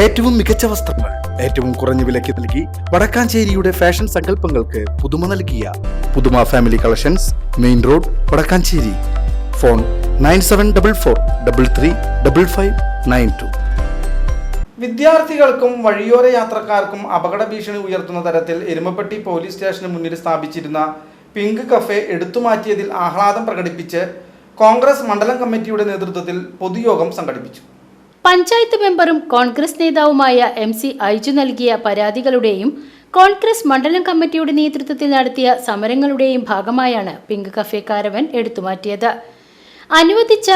ഏറ്റവും മികച്ച വസ്ത്രങ്ങൾ ഏറ്റവും കുറഞ്ഞ വിലയ്ക്ക് നൽകി വടക്കാഞ്ചേരിയുടെ ഫാഷൻ സങ്കല്പങ്ങൾക്ക് പുതുമ നൽകിയ പുതുമ family collections main road Vadakkanchery. Phone nine seven double four double three double five nine two. വിദ്യാർത്ഥികൾക്കും വഴിയോര യാത്രക്കാർക്കും അപകട ഭീഷണി ഉയർത്തുന്ന തരത്തിൽ എരുമപ്പെട്ടി പോലീസ് സ്റ്റേഷന് മുന്നിൽ സ്ഥാപിച്ചിരുന്ന പിങ്ക് കഫേ എടുത്തുമാറ്റിയതിൽ ആഹ്ലാദം പ്രകടിപ്പിച്ച് കോൺഗ്രസ് മണ്ഡലം കമ്മിറ്റിയുടെ നേതൃത്വത്തിൽ പൊതുയോഗം സംഘടിപ്പിച്ചു. പഞ്ചായത്ത് മെമ്പറും കോൺഗ്രസ് നേതാവുമായ എം സി ഐജു നൽകിയ പരാതികളുടെയും കോൺഗ്രസ് മണ്ഡലം കമ്മിറ്റിയുടെ നേതൃത്വത്തിൽ നടത്തിയ സമരങ്ങളുടെയും ഭാഗമായാണ് പിങ്ക് കഫേ കാരവൻ എടുത്തുമാറ്റിയത്. അനുവദിച്ച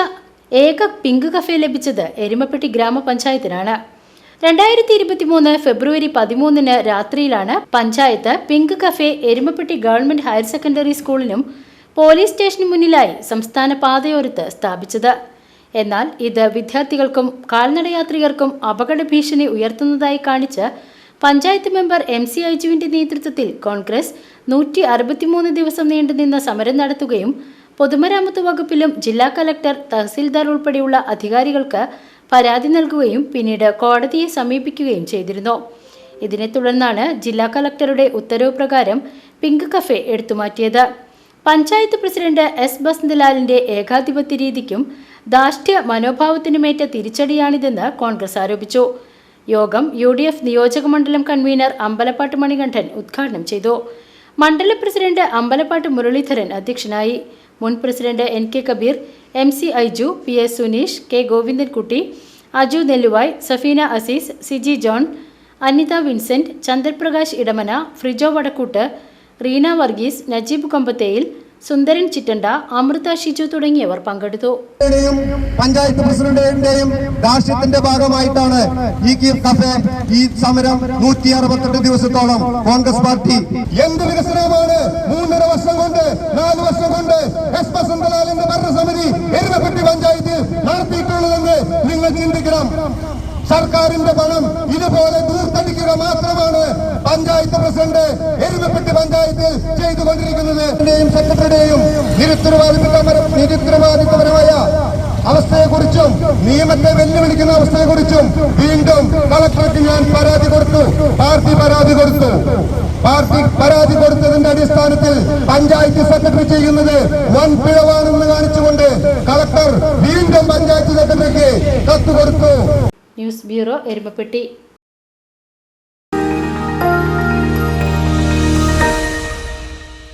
ഏക പിങ്ക് കഫേ ലഭിച്ചത് എരുമപ്പെട്ടി ഗ്രാമപഞ്ചായത്തിനാണ്. രണ്ടായിരത്തി ഇരുപത്തിമൂന്ന് ഫെബ്രുവരി പതിമൂന്നിന് രാത്രിയിലാണ് panchayat pink cafe Erumapetty government higher secondary സ്കൂളിനും police സ്റ്റേഷന് മുന്നിലായി സംസ്ഥാന പാതയോരത്ത് സ്ഥാപിച്ചത്. എന്നാൽ ഇത് വിദ്യാർത്ഥികൾക്കും കാൽനടയാത്രികർക്കും അപകട ഭീഷണി ഉയർത്തുന്നതായി കാണിച്ച് പഞ്ചായത്ത് മെമ്പർ എം സി ഐജുവിന്റെ നേതൃത്വത്തിൽ കോൺഗ്രസ് നൂറ്റി അറുപത്തിമൂന്ന് ദിവസം നീണ്ടുനിന്ന സമരം നടത്തുകയും പൊതുമരാമത്ത് വകുപ്പിലും ജില്ലാ കലക്ടർ തഹസിൽദാർ ഉൾപ്പെടെയുള്ള അധികാരികൾക്ക് പരാതി നൽകുകയും പിന്നീട് കോടതിയെ സമീപിക്കുകയും ചെയ്തിരുന്നു. ഇതിനെ തുടർന്നാണ് ജില്ലാ കലക്ടറുടെ ഉത്തരവ് പ്രകാരം പിങ്ക് കഫേ എടുത്തുമാറ്റിയത്. പഞ്ചായത്ത് പ്രസിഡന്റ് എസ് ബസന്തലാലിന്റെ ഏകാധിപത്യ രീതിക്കും ദാഷ്ട്യ മനോഭാവത്തിനുമേറ്റ തിരിച്ചടിയാണിതെന്ന് കോൺഗ്രസ് ആരോപിച്ചു. യോഗം യു ഡി എഫ് നിയോജക മണ്ഡലം കൺവീനർ അമ്പലപ്പാട്ട് മണികണ്ഠൻ ഉദ്ഘാടനം ചെയ്തു. മണ്ഡല പ്രസിഡന്റ് അമ്പലപ്പാട്ട് മുരളീധരൻ അധ്യക്ഷനായി. മുൻ president N K Kabeer M C Aiju P S Suneesh K Govindankutty Aju Nelluvai Safeena Azeez Siji John Anitha Vincent Chandraprakash Edamana Frijo Vadakkoot Reena Varghese Najeeb Kombathayil Sundaran Chittanda Amritha Shiju തുടങ്ങിയവർ പങ്കെടുത്തു. പഞ്ചായത്ത് പ്രസിഡന്റിന്റെയും രാഷ്ട്രീയത്തിന്റെ ഭാഗമായിട്ടാണ് ഈ cafe ഈ സമരം നൂറ്റി അറുപത്തെട്ട് ദിവസത്തോളം കോൺഗ്രസ് പാർട്ടി എന്ത് വികസനമാണ്? മൂന്നര വർഷം കൊണ്ട് നാല് വർഷം കൊണ്ട് എസ് ബസന്തലാലിന്റെ ഭരണസമിതി എരുമപ്പെട്ടി പഞ്ചായത്തിൽ നടത്തിയിട്ടുള്ളതെന്ന് നിങ്ങൾ ചിന്തിക്കണം. സർക്കാരിന്റെ പണം ഇതുപോലെ ദൂർത്തടിക്കുക മാത്രമാണ് പഞ്ചായത്ത് പ്രസിഡന്റ് എരുമപ്പെട്ടി പഞ്ചായത്തിൽ ചെയ്തുകൊണ്ടിരിക്കുന്നത് സെക്രട്ടറിയുടെയും നിരുത്തരവാദിത്തപര നിരുത്തരവാദിത്തപരമായ അവസ്ഥയെക്കുറിച്ചും നിയമത്തെ വെല്ലുവിളിക്കുന്ന അവസ്ഥയെക്കുറിച്ചും വീണ്ടും കളക്ടർക്ക് ഞാൻ പരാതി കൊടുത്തു. പാർട്ടി പരാതി കൊടുത്തു. പാർട്ടി പരാതി കൊടുത്തതിന്റെ അടിസ്ഥാനത്തിൽ പഞ്ചായത്ത് സെക്രട്ടറി ചെയ്യുന്നത് വൻ പിഴവാണെന്ന് കാണിച്ചുകൊണ്ട് കളക്ടർ വീണ്ടും പഞ്ചായത്ത് സെക്രട്ടറിക്ക് കത്ത് കൊടുത്തു. News bureau Erumapetty.